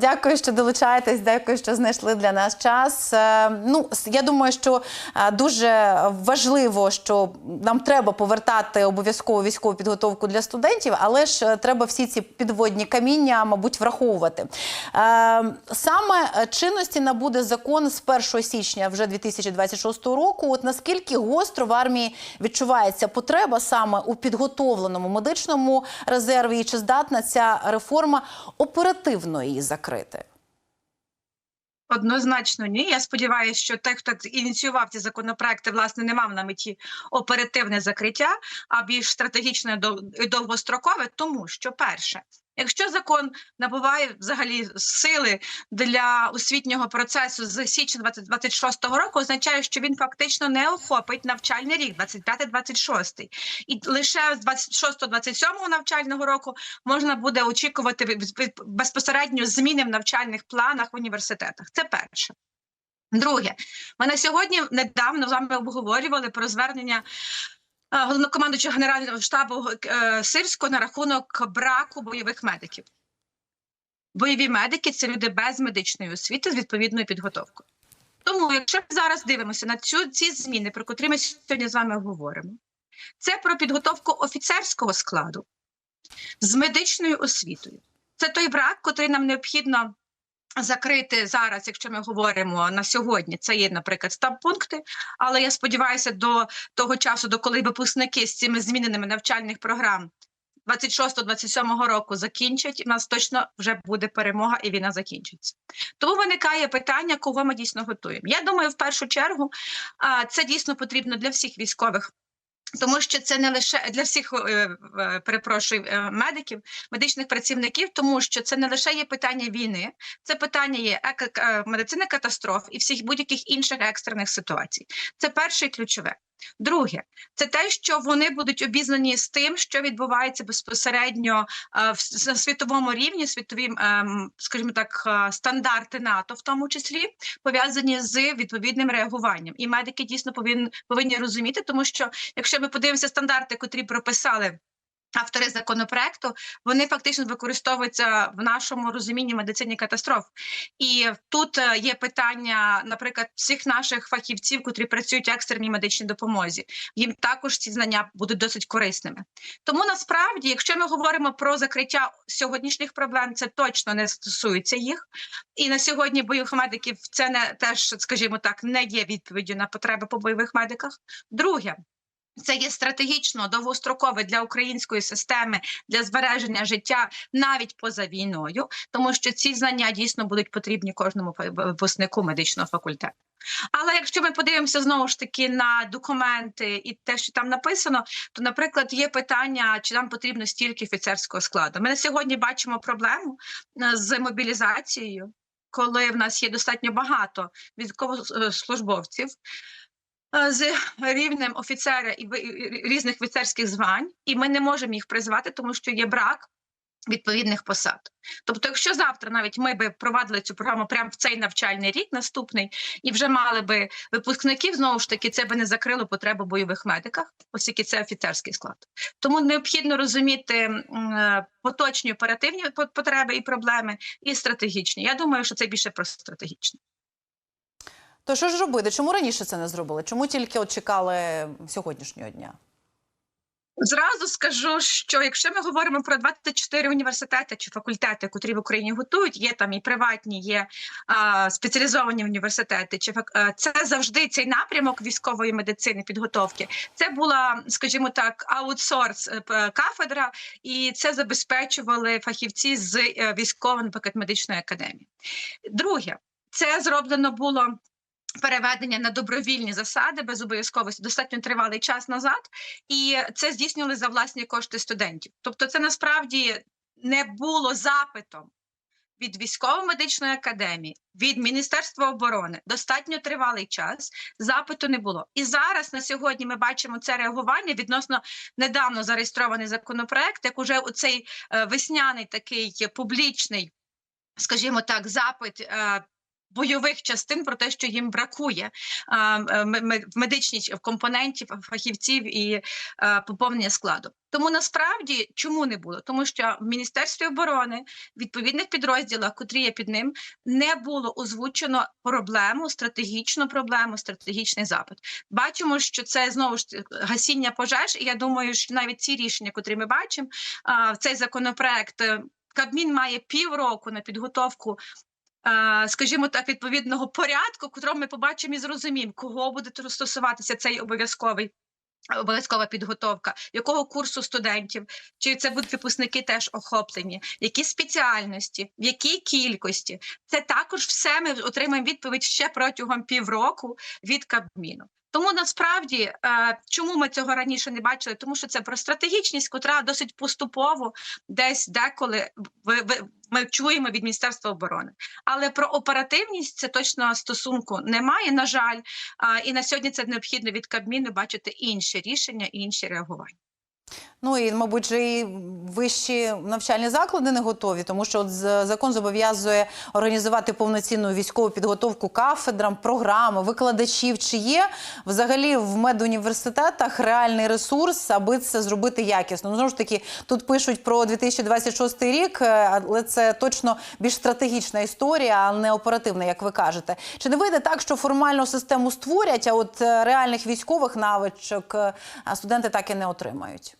Дякую, що долучаєтесь. Дякую, що знайшли для нас час. Е, Ну, я думаю, що е, дуже важливо, що нам треба повертати обов'язково військову підготовку для студентів, але ж е, треба всі ці підводні каміння, мабуть, враховувати. Саме чинності набуде закон з 1 січня вже 2026 року. От наскільки гостро в армії відчувається потреба саме у підготовленому медичному резерві, і чи здатна ця реформа оперативно її закрити? Однозначно ні. Я сподіваюся, що той, хто ініціював ці законопроекти, власне, не мав на меті оперативне закриття, а більш стратегічне і довгострокове, тому що перше. Якщо закон набуває взагалі сили для освітнього процесу з січня 2026 року, означає, що він фактично не охопить навчальний рік 25-26. І лише з 26-27 навчального року можна буде очікувати безпосередньо зміни в навчальних планах в університетах. Це перше. Друге, ми на сьогодні недавно з вами обговорювали про звернення головнокомандуючого генерального штабу е, Сирського на рахунок браку бойових медиків. Бойові медики це люди без медичної освіти з відповідною підготовкою. Тому, якщо ми зараз дивимося на цю ці зміни, про котрі ми сьогодні з вами говоримо, це про підготовку офіцерського складу з медичною освітою. Це той брак, котрий нам необхідно закрити зараз, якщо ми говоримо на сьогодні. Це є, наприклад, стаб-пункти. Але я сподіваюся, до того часу, до коли випускники з цими зміненими навчальних програм 26-27 року закінчать, в нас точно вже буде перемога, і війна закінчиться. Тому виникає питання, кого ми дійсно готуємо. Я думаю, в першу чергу це дійсно потрібно для всіх військових. Тому що це не лише для всіх е, е, перепрошую е, медиків, медичних працівників, тому що це не лише є питання війни, це питання є медицини катастроф і всіх будь-яких інших екстрених ситуацій. Це перше і ключове. Друге, це те, що вони будуть обізнані з тим, що відбувається безпосередньо е, в світовому рівні, світові, ем, скажімо так, е, стандарти НАТО, в тому числі пов'язані з відповідним реагуванням. І медики дійсно повинні розуміти, тому що якщо ми подивимося стандарти, котрі прописали. Автори законопроекту вони фактично використовуються в нашому розумінні медицині катастроф, і тут е, є питання, наприклад, всіх наших фахівців, котрі працюють в екстреній медичній допомозі. Їм також ці знання будуть досить корисними. Тому насправді, якщо ми говоримо про закриття сьогоднішніх проблем, це точно не стосується їх. І на сьогодні бойових медиків це не теж, скажімо так, не є відповіддю на потреби по бойових медиках. Друге. Це є стратегічно довгострокове для української системи для збереження життя навіть поза війною, тому що ці знання дійсно будуть потрібні кожному випускнику медичного факультету. Але якщо ми подивимося знову ж таки на документи і те, що там написано, то, наприклад, є питання, чи нам потрібно стільки офіцерського складу. Ми на сьогодні бачимо проблему е, з мобілізацією, коли в нас є достатньо багато військовослужбовців. Е, З рівнем офіцера і різних офіцерських звань, і ми не можемо їх призвати, тому що є брак відповідних посад. Тобто, якщо завтра навіть ми би провадили цю програму прямо в цей навчальний рік, наступний, і вже мали би випускників, знову ж таки, це би не закрило потребу бойових медиках, оскільки це офіцерський склад. Тому необхідно розуміти е, поточні оперативні потреби і проблеми, і стратегічні. Я думаю, що це більше про стратегічне. То що ж робити? Чому раніше це не зробили? Чому тільки от чекали сьогоднішнього дня? Зразу скажу, що якщо ми говоримо про 24 університети чи факультети, котрі в Україні готують, є там і приватні, є а, спеціалізовані університети. Чи фак- е, це завжди цей напрямок військової медицини підготовки? Це була, скажімо так, аутсорс е, кафедра, і це забезпечували фахівці з е, військової наприклад, медичної академії. Друге, це зроблено було. Переведення на добровільні засади без обов'язковості достатньо тривалий час назад, і це здійснювали за власні кошти студентів. Тобто, це насправді не було запитом від військово-медичної академії, від Міністерства оборони достатньо тривалий час. Запиту не було. І зараз на сьогодні ми бачимо це реагування відносно недавно зареєстрований законопроект, як уже оцей е, весняний такий публічний, скажімо так, запит. Е, бойових частин про те, що їм бракує м- в медичній компонентів, фахівців і поповнення складу. Тому насправді чому не було? Тому що в Міністерстві оборони відповідних підрозділах, котрі є під ним, не було озвучено проблему, стратегічну проблему, стратегічний запит. Бачимо, що це знову ж гасіння пожеж, і я думаю, що навіть ці рішення, котрі ми бачимо, цей законопроект. е, Кабмін має півроку на підготовку е, скажімо так, відповідного порядку, котрому ми побачимо і зрозуміємо, кого буде стосуватися цей обов'язковий. Обов'язкова підготовка, якого курсу студентів, чи це будуть випускники теж охоплені, які спеціальності, в якій кількості. Це також все ми отримаємо відповідь ще протягом півроку від Кабміну. Тому насправді, е, чому ми цього раніше не бачили? Тому що це про стратегічність, котра досить поступово десь деколи ми чуємо від Міністерства оборони. Але про оперативність це точно стосунку немає, на жаль. І на сьогодні це необхідно від Кабміну бачити інші рішення і інші реагування. Ну і, мабуть, же і вищі навчальні заклади не готові, тому що от закон зобов'язує організувати повноцінну військову підготовку кафедрам, програми, викладачів. Чи є взагалі в медуніверситетах реальний ресурс, аби це зробити якісно? Ну, знову ж таки, тут пишуть про 2026 рік, е, але це точно більш стратегічна історія, а не оперативна, як ви кажете. Чи не вийде так, що формальну систему створять, а от е, реальних військових навичок е, студенти так і не отримають?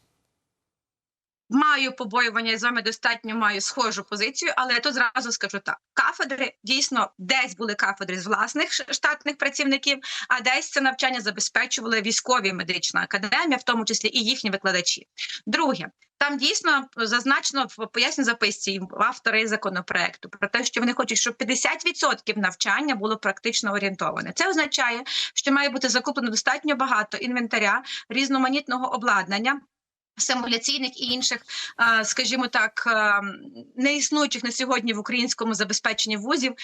Маю побоювання я з вами достатньо маю схожу позицію, але я тут зразу скажу так: кафедри дійсно десь були кафедри з власних штатних працівників, а десь це навчання забезпечували військові медична академія, в тому числі і їхні викладачі. Друге. Там дійсно зазначено в поясній записці автори законопроекту про те, що вони хочуть, щоб 50% навчання було практично орієнтоване. Це означає, що має бути закуплено достатньо багато інвентаря, різноманітного обладнання. Симуляційних і інших, скажімо так, неіснуючих на сьогодні в українському забезпеченні вузів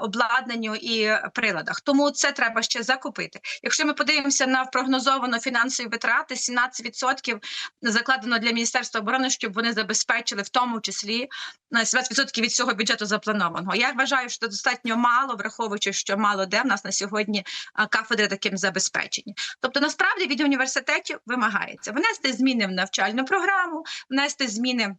обладнанню і приладах. Тому це треба ще закупити. Якщо ми подивимося на прогнозовану фінансові витрати, 17% закладено для міністерства оборони, щоб вони забезпечили в тому числі на 17% від цього бюджету запланованого. Я вважаю, що достатньо мало, враховуючи, що мало де в нас на сьогодні кафедри таким забезпечені. Тобто, насправді від університетів вимагається внести зміни в навчальну програму, внести зміни.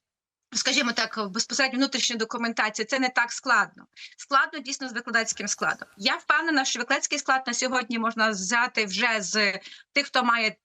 Скажімо так, безпосередньо внутрішню документацію це не так складно. Складно дійсно з викладацьким складом. Я впевнена, що викладацький склад на сьогодні можна взяти вже з тих, хто має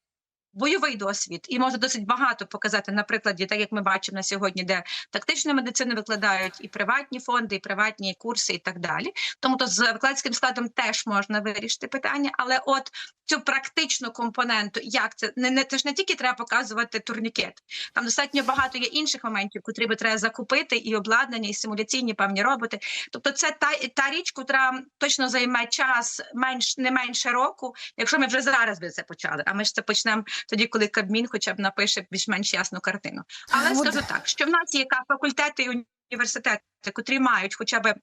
бойовий досвід, і може досить багато показати на прикладі, так як ми бачимо на сьогодні, де тактичну медицину викладають і приватні фонди, і приватні курси, і так далі. Тому то з викладацьким складом теж можна вирішити питання, але от цю практичну компоненту, як це не, не це ж не тільки треба показувати турнікет. Там достатньо багато є інших моментів, котрі би треба закупити, і обладнання, і симуляційні певні роботи. Тобто, це та та річ, котра точно займе час менш не менше року, якщо ми вже зараз би це почали. А ми ж це почнемо тоді, коли Кабмін хоча б напише більш-менш ясну картину. Але скажу так, що в нас є факультети і університети, котрі мають хоча б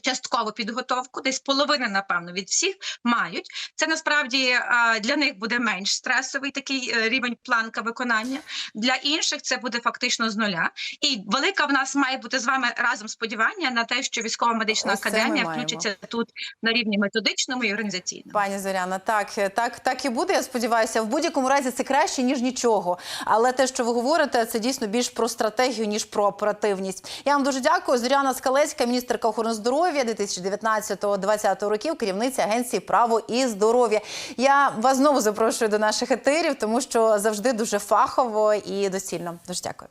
часткову підготовку, десь половина, напевно, від всіх мають. Це насправді для них буде менш стресовий такий е, рівень планка виконання. Для інших це буде фактично з нуля. І велика в нас має бути з вами разом сподівання на те, що військова медична академія включиться тут на рівні методичному і організаційному. Пані Зоряна, так, так, так і буде. Я сподіваюся, в будь-якому разі це краще ніж нічого. Але те, що ви говорите, це дійсно більш про стратегію ніж про оперативність. Я вам дуже дякую. Зоряна Скалецька, міністерка охорони здоров'я 2019-2020 років, керівниця агенції право і здоров'я. Я вас знову запрошую до наших етерів, тому що завжди дуже фахово і доцільно. Дуже дякую.